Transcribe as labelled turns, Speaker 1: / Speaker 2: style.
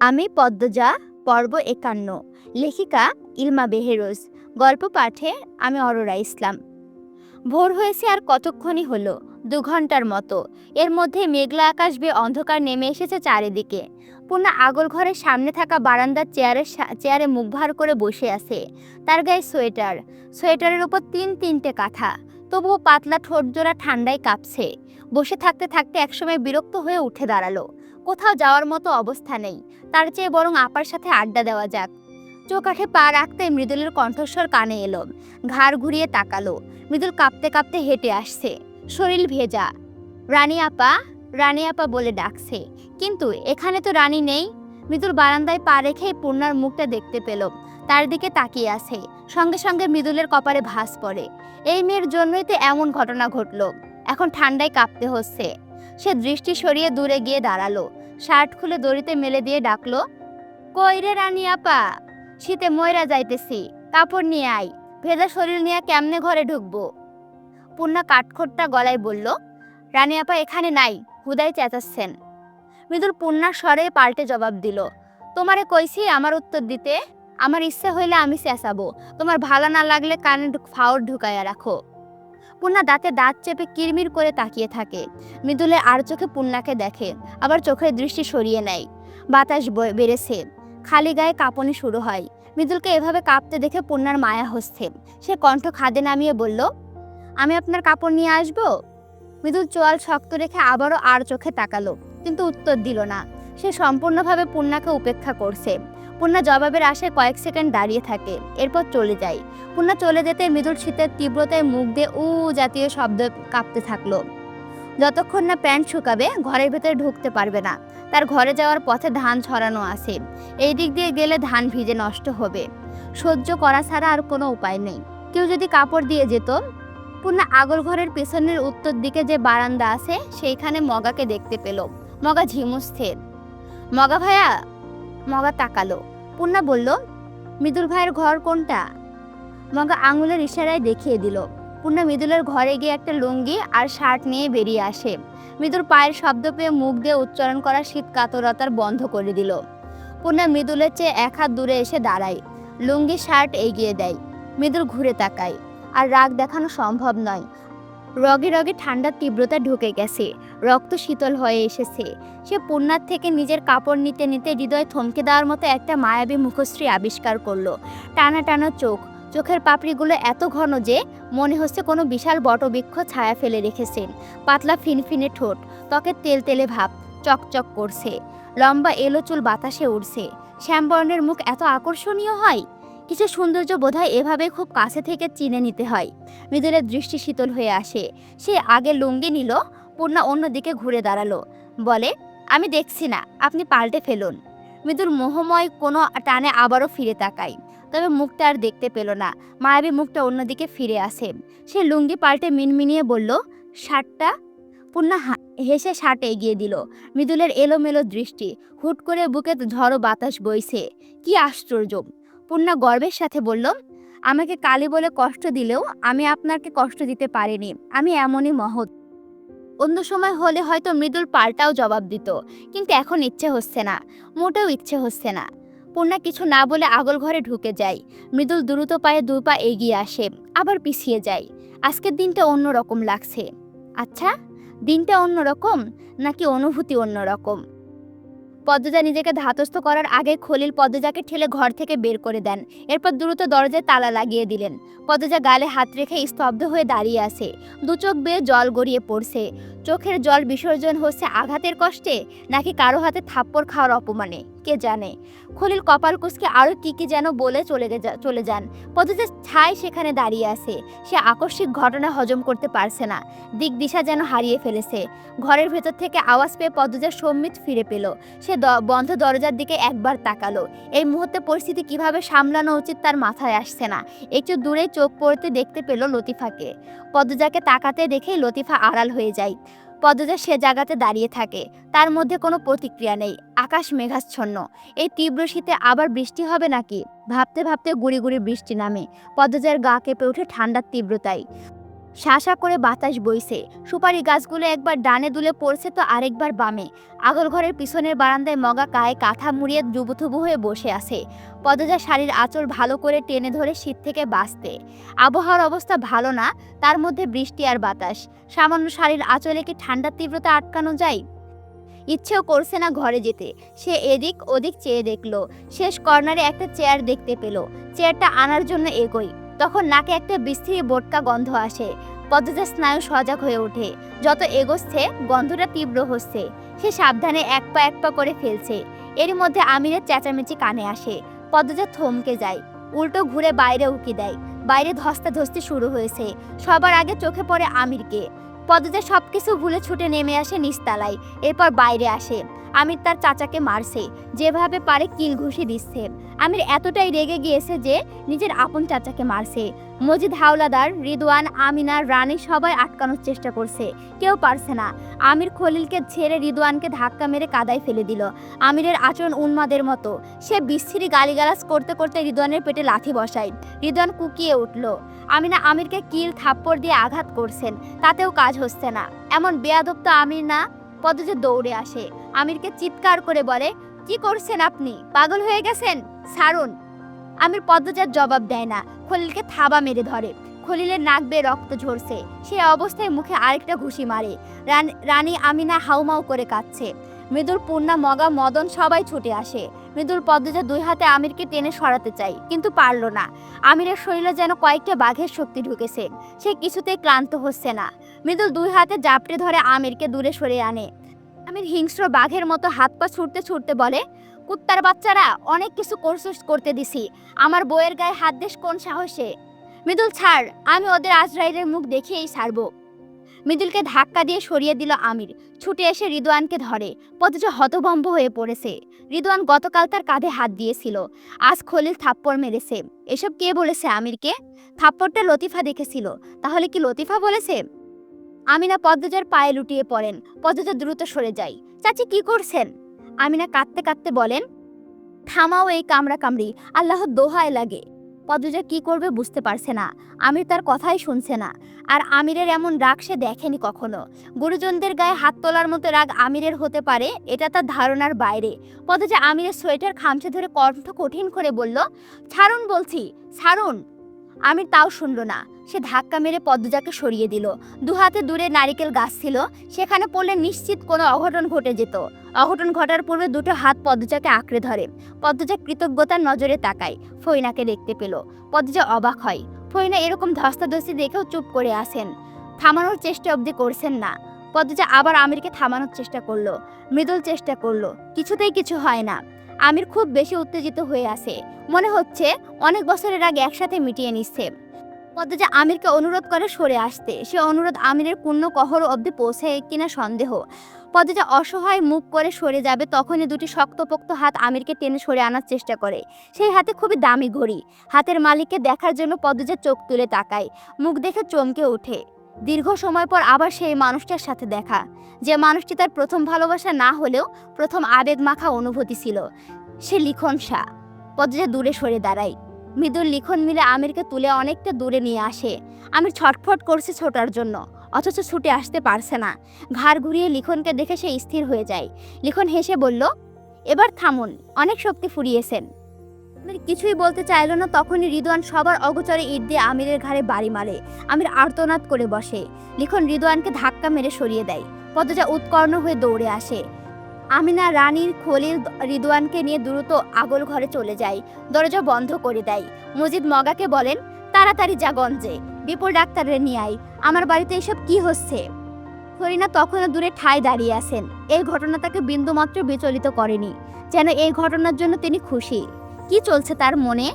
Speaker 1: আমি পদ্মজা, পর্ব একান্ন, লেখিকা ইলমা বেহেরোজ, গল্প পাঠে আমি অরোরা ইসলাম। ভোর হয়েছে আর কতক্ষণই হলো? দু ঘণ্টার মতো। এর মধ্যে মেঘলা আকাশ বেয়ে অন্ধকার নেমে এসেছে চারিদিকে। পূর্ণা আগল ঘরের সামনে থাকা বারান্দার চেয়ারের চেয়ারে মুখ ভার করে বসে আছে। তার গায়ে সোয়েটার। সোয়েটারের ওপর তিন তিনটে কাঁথা। তবুও পাতলা ঠোঁট জোড়া ঠান্ডায় কাঁপছে। বসে থাকতে থাকতে একসময় বিরক্ত হয়ে উঠে দাঁড়াল। কোথাও যাওয়ার মতো অবস্থা নেই। তার চেয়ে বরং আপার সাথে আড্ডা দেওয়া যাক। চোকাঠে পা রাখতে মৃদুলের কণ্ঠস্বর কানে এলো। ঘাড় ঘুরিয়ে তাকালো। মৃদুল কাঁপতে কাঁপতে হেঁটে আসছে। শরীর ভেজা। রানী আপা রানী আপা বলে ডাকছে। কিন্তু এখানে তো রানী নেই। মৃদুল বারান্দায় পা রেখেই পূর্ণার মুখটা দেখতে পেল। তার দিকে তাকিয়ে আছে। সঙ্গে সঙ্গে মৃদুলের কপারে ভাস পড়ে। এই মেয়ের জন্যই তো এমন ঘটনা ঘটলো। এখন ঠান্ডায় কাঁপতে হচ্ছে। সে দৃষ্টি সরিয়ে দূরে গিয়ে দাঁড়াল। শার্ট খুলে দড়িতে মেলে দিয়ে ডাকলো কইরে রানী আপা? শীতে ময়রা যাইতেছি, কাপড় নিয়ে আই ভেজা শরীর নিয়ে কেমনে ঘরে ঢুকবো? পূর্ণা কাঠখোট্টা গলায় বলল, রানী আপা এখানে নাই, হুদাই চেঁচাচ্ছেন। মৃদুল পূর্ণার স্বরে পাল্টে জবাব দিল, তোমারে কইছি আমার উত্তর দিতে, আমার ইচ্ছে হইলে আমি চেঁচাবো, তোমার ভালো না লাগলে কানে ফাওর ঢুকাইয়া রাখো। পূর্ণা দাঁতে দাঁত চেপে কিরমির করে তাকিয়ে থাকে। মৃদুলে আর চোখে পূর্ণাকে দেখে, আবার চোখের দৃষ্টি সরিয়ে নেয়। বাতাস বেড়েছে। খালি গায়ে কাঁপনি শুরু হয়। মৃদুলকে এভাবে কাঁপতে দেখে পূর্ণার মায়া হচ্ছে। সে কণ্ঠ খাদে নামিয়ে বলল, আমি আপনার কাপড় নিয়ে আসব? মৃদুল চোয়াল শক্ত রেখে আবারও আর চোখে তাকালো, কিন্তু উত্তর দিল না। সে সম্পূর্ণভাবে পূর্ণাকে উপেক্ষা করছে। পূর্ণা জবাবের আশায় কয়েক সেকেন্ড দাঁড়িয়ে থাকে, এরপর চলে যায়। পূর্ণা চলে যেতে মৃদুল শীতের তীব্রতায় মুখ দিয়ে উ জাতীয় শব্দ কাঁপতে থাকল। যতক্ষণ না প্যান্ট শুকাবে, ঘরের ভেতরে ঢুকতে পারবে না। তার ঘরে যাওয়ার পথে ধান ছড়ানো আছে। এই দিক দিয়ে গেলে ধান ভিজে নষ্ট হবে। সহ্য করা ছাড়া আর কোনো উপায় নেই। কেউ যদি কাপড় দিয়ে যেত, পূর্ণা আগল ঘরের পেছনের উত্তর দিকে যে বারান্দা আছে, সেইখানে মগাকে দেখতে পেল। মগা ঝিমুস্থির মগা ভাইয়া মগা তাকালো। পূর্ণা বলল, মৃদুল ভাইয়ের ঘর কোনটা? মগা আঙুলের ইশারায় দেখিয়ে দিল, পূর্ণা মৃদুলের ঘরে গিয়ে একটা লুঙ্গি আর শার্ট নিয়ে বেরিয়ে আসে। মৃদুর পায়ের শব্দ পেয়ে মুখ দিয়ে উচ্চারণ করা শীত কাতরতার বন্ধ করে দিল। পূর্ণা মৃদুলের চেয়ে এক হাত দূরে এসে দাঁড়ায়, লুঙ্গি, শার্ট এগিয়ে দেয়। মৃদুল ঘুরে তাকায়, আর রাগ দেখানো সম্ভব নয়। রগে রগে ঠান্ডার তীব্রতা ঢুকে গেছে। রক্ত শীতল হয়ে এসেছে। সে পূর্ণার থেকে নিজের কাপড় নিতে নিতে হৃদয় থমকে দেওয়ার মতো একটা মায়াবী মুখশ্রী আবিষ্কার করল। টানা টানা চোখ। চোখের পাপড়িগুলো এত ঘন যে মনে হচ্ছে কোনো বিশাল বটবৃক্ষ ছায়া ফেলে রেখেছেন পাতলা ফিনফিনে ঠোঁট। ত্বকের তেল তেলে ভাব চকচক করছে। লম্বা এলো চুল বাতাসে উড়ছে। শ্যামবর্ণের মুখ এত আকর্ষণীয় হয়! কিছু সৌন্দর্য বোধহয় এভাবে খুব কাছে থেকে চিনে নিতে হয়। মৃদুলের দৃষ্টি শীতল হয়ে আসে। সে আগে লুঙ্গি নিল, পূর্ণা অন্যদিকে ঘুরে দাঁড়াল। বলে, আমি দেখছি না, আপনি পাল্টে ফেলুন। মৃদুল মোহময় কোনো টানে আবারও ফিরে তাকায়। তবে মুখটা আর দেখতে পেল না। মায়াবী মুখটা অন্যদিকে ফিরে আসে। সে লুঙ্গি পাল্টে মিনমিনিয়ে বলল, শার্টটা? পূর্ণা হেসে শার্ট এগিয়ে দিল। মৃদুলের এলোমেলো দৃষ্টি, হুট করে বুকে ঝড়ো বাতাস বইছে। কি আশ্চর্য! পূর্ণা গর্বের সাথে বলল, আমাকে কালী বলে কষ্ট দিলেও আমি আপনাকে কষ্ট দিতে পারিনি, আমি এমনই মহৎ। অন্য সময় হলে হয়তো মৃদুল পাল্টাও জবাব দিত, কিন্তু এখন ইচ্ছে হচ্ছে না, মোটেও ইচ্ছে হচ্ছে না। পূর্ণা কিছু না বলে আগল ঘরে ঢুকে যায়, মৃদুল দ্রুত পায়ে দু পা এগিয়ে আসে, আবার পিছিয়ে যায়, আজকের দিনটা অন্য রকম লাগছে। আচ্ছা দিনটা অন্যরকম নাকি অনুভূতি অন্য রকম পদ্মজা নিজেকে ধাতস্থ করার আগে খলিল পদ্মজাকে ঠেলে ঘর থেকে বের করে দেন। এরপর দ্রুত দরজায় তালা লাগিয়ে দিলেন। পদ্মজা গালে হাত রেখে স্তব্ধ হয়ে দাঁড়িয়ে আছে। দু চোখ বেয়ে জল গড়িয়ে পড়ছে। চোখের জল বিসর্জন হচ্ছে আঘাতের কষ্টে, নাকি কারও হাতে থাপ্পড় খাওয়ার অপমানে? কে জানে? খলিল কপাল কুসকে আরও কী কী যেন বলে চলে চলে যান। পদ্মজা ছাই সেখানে দাঁড়িয়ে আছে। সে আকস্মিক ঘটনা হজম করতে পারছে না। দিক দিশা যেন হারিয়ে ফেলেছে। ঘরের ভেতর থেকে আওয়াজ পেয়ে পদ্মজা সম্মিত ফিরে পেল। সে বন্ধ দরজার দিকে একবার তাকালো। এই মুহূর্তে পরিস্থিতি কীভাবে সামলানো উচিত তার মাথায় আসছে না। একটু দূরে চোখ পড়তে দেখতে পেল লতিফাকে। পদ্মজাকে তাকাতে দেখেই লতিফা আড়াল হয়ে যায়। পদ্মজা সে জায়গাতে দাঁড়িয়ে থাকে। তার মধ্যে কোনো প্রতিক্রিয়া নেই, আকাশ মেঘাচ্ছন্ন। এই তীব্র শীতে আবার বৃষ্টি হবে নাকি? ভাবতে ভাবতে গুড়ি গুড়ি বৃষ্টি নামে। পদ্মজার গা কেঁপে ওঠে ঠান্ডার তীব্রতায়। শাসা করে বাতাস বইছে। সুপারি গাছগুলো একবার ডানে দুলে পড়ছে তো আরেকবার বামে। আগল ঘরের পিছনের বারান্দায় মগা কায়ে কাঁথা মুড়িয়ে জুবুথুবু হয়ে বসে আছে। পদজা শাড়ির আঁচল ভালো করে টেনে ধরে শীত থেকে বাঁচতে। আবহাওয়ার অবস্থা ভালো না, তার মধ্যে বৃষ্টি আর বাতাস। সামান্য শাড়ির আঁচলে কি ঠান্ডার তীব্রতা আটকানো যায়? ইচ্ছেও করছে না ঘরে যেতে। সে এদিক ওদিক চেয়ে দেখল। শেষ কর্নারে একটা চেয়ার দেখতে পেল। চেয়ারটা আনার জন্য এগোই তখন নাকে একটা বিস্তৃত বোটকা গন্ধ আসে। পদ্মজার স্নায়ু সজাগ হয়ে ওঠে। যত এগোচ্ছে, গন্ধটা তীব্র হচ্ছে। সে সাবধানে এক পা এক পা করে ফেলছে। এর মধ্যে আমিরের চেঁচামেচি কানে আসে। পদ্মজা থমকে যায়। উল্টো ঘুরে বাইরে উকি দেয়। বাইরে ধস্তাধস্তি শুরু হয়েছে। সবার আগে চোখে পড়ে আমিরকে। পদ্মজা সবকিছু ভুলে ছুটে নেমে আসে নিস্তালায় এরপর বাইরে আসে। আমির তার চাচাকে মারছে, যেভাবে পারে কিল ঘুষি দিচ্ছে। আমির এতটাই রেগে গিয়েছে যে নিজের আপন চাচাকে মারছে। মজিদ হাওলাদার, রিদওয়ান, আমিনা, রানী সবাই আটকানোর চেষ্টা করছে, কেউ পারছে না। আমির খলিলকে ছেড়ে রিদওয়ানকে ধাক্কা মেরে কাদায় ফেলে দিল। আমিরের আচরণ উন্মাদের মতো। সে বিচ্ছিরি গালিগালাজ করতে করতে রিদওয়ানের পেটে লাথি বসায়। রিদওয়ান কুকিয়ে উঠল, আমিনা, আমিরকে কিল থাপ্পড় দিয়ে আঘাত করছেন, তাতেও কাজ হচ্ছে না। এমন বেয়াদব তো আমির না পদজে দৌড়ে আসে। আমিরকে চিৎকার করে বলে, কি করছেন আপনি? পাগল হয়ে গেছেন? সারুন আমির পদ্মজার জবাব দেয় না। খলিলকে থাবা মেরে ধরে। খলিলের নাক বেয়ে রক্ত ঝরছে। সে অবস্থায় মুখে আরেকটা ঘুষি মারে। রান- আমিনা হাউমাউ করে কাঁদছে। মৃদুর পূর্ণা, মগা, মদন সবাই ছুটে আসে। মৃদুর পদ্মজা দুই হাতে আমিরকে টেনে সরাতে চাই কিন্তু পারল না। আমিরের শরীরে যেন কয়েকটা বাঘের শক্তি ঢুকেছে। সে কিছুতেই ক্লান্ত হচ্ছে না। মৃদুল দুই হাতে জাপটে ধরে আমিরকে দূরে সরে আনে। আমির হিংস্র বাঘের মতো হাত পা ছুটতে ছুটতে বলে, কুত্তার বাচ্চারা, অনেক কিছু কোর্স করতে দিছি। আমার বইয়ের গায়ে হাত দেশ কোন সাহসে? মৃদুল, ছাড়। আমি ওদের আজরাইলের মুখ দেখেই ছাড়বো। মৃদুলকে ধাক্কা দিয়ে সরিয়ে দিল আমির। ছুটে এসে রিদওয়ানকে ধরে। পথচ হতভম্ব হয়ে পড়েছে। রিদওয়ান গতকাল তার কাঁধে হাত দিয়েছিল। আজ খলিল থাপ্পড় মেরেছে। এসব কে বলেছে আমিরকে? থাপ্পড়টা লতিফা দেখেছিল। তাহলে কি লতিফা বলেছে? আমিনা পদ্মজার পায়ে লুটিয়ে পড়েন। পদ্মজা দ্রুত সরে যায়। চাচি কি করছেন? আমিনা কাঁদতে কাঁদতে বলেন, থামাও এই কামড়া কামড়ি আল্লাহর দোহায় লাগে। পদ্মজা কি করবে বুঝতে পারছে না। আমির তার কথাই শুনছে না। আর আমিরের এমন রাগ সে দেখেনি কখনো। গুরুজনদের গায়ে হাত তোলার মতো রাগ আমিরের হতে পারে, এটা তার ধারণার বাইরে। পদ্মজা আমিরের সোয়েটার খামচে ধরে কণ্ঠ কঠিন করে বলল, ছাড়ুন বলছি, ছাড়ুন। আমির তাও শুনল না। সে ধাক্কা মেরে পদ্মজাকে সরিয়ে দিল। দু হাতে দূরে নারিকেল গাছ ছিল, সেখানে পড়লে নিশ্চিত কোনো অঘটন ঘটে যেত। অঘটন ঘটার পূর্বে দুটো হাত পদ্মজাকে আঁকড়ে ধরে। পদ্মজা কৃতজ্ঞতার নজরে তাকায়, ফইনাকে দেখতে পেল। পদ্মজা অবাক হয়। ফইনা এরকম ধস্তাধস্তি দেখেও চুপ করে আসেন থামানোর চেষ্টা অবধি করছেন না। পদ্মজা আবার আমিরকে থামানোর চেষ্টা করল। মৃদুল চেষ্টা করল। কিছুতেই কিছু হয় না। আমির খুব বেশি উত্তেজিত হয়ে আসে মনে হচ্ছে অনেক বছরের আগে একসাথে মিটিয়ে নিচ্ছে। পদ্মজা আমিরকে অনুরোধ করে সরে আসতে, সে অনুরোধ আমিরের পূর্ণ কহর অবধি পৌঁছে কিনা সন্দেহ। পদ্মজা অসহায় মুখ করে সরে যাবে, তখনই দুটি শক্তপোক্ত হাত আমিরকে টেনে সরে আনার চেষ্টা করে। সেই হাতে খুবই দামি ঘড়ি। হাতের মালিককে দেখার জন্য পদ্মজা চোখ তুলে তাকায়, মুখ দেখে চমকে ওঠে। দীর্ঘ সময় পর আবার সেই মানুষটার সাথে দেখা। যে মানুষটি তার প্রথম ভালোবাসা না হলেও প্রথম আবেগ মাখা অনুভূতি ছিল, সে লিখন শাহ। পদ্মজা দূরে সরে দাঁড়ায় মৃদুর লিখন মিলে আমিরকে তুলে অনেকটা দূরে নিয়ে আসে। আমির ছটফট করছে ছোটার জন্য, অথচ ছুটে আসতে পারছে না। ঘাড় ঘুরিয়ে লিখনকে দেখে সে স্থির হয়ে যায়। লিখন হেসে বলল, এবার থামুন, অনেক শক্তি ফুরিয়েছেন। আমির কিছুই বলতে চাইলো না, তখনই রিদওয়ান সবার অগোচরে ইট দিয়ে আমিরের ঘাড়ে বাড়ি মারে। আমির আর্তনাদ করে বসে। লিখন রিদওয়ানকে ধাক্কা মেরে সরিয়ে দেয়। পদজা উৎকর্ণ হয়ে দৌড়ে আসে। আমিনা, রানীর খলিল রিদওয়ানকে নিয়ে দ্রুত আগল ঘরে চলে যায়। দরজা বন্ধ করে দেয়। মজিদ মগাকে বলেন, তাড়াতাড়ি যা গঞ্জে। বিপুল ডাক্তারের নিয়ে আয়। আমার বাড়িতে এসব কি হচ্ছে? ফরিনা তখনও দূরে ঠায় দাঁড়িয়ে আছেন। এই ঘটনা তাকে বিন্দুমাত্র বিচলিত করেনি। যেন এই ঘটনার জন্য তিনি খুশি। কি চলছে তার মনে?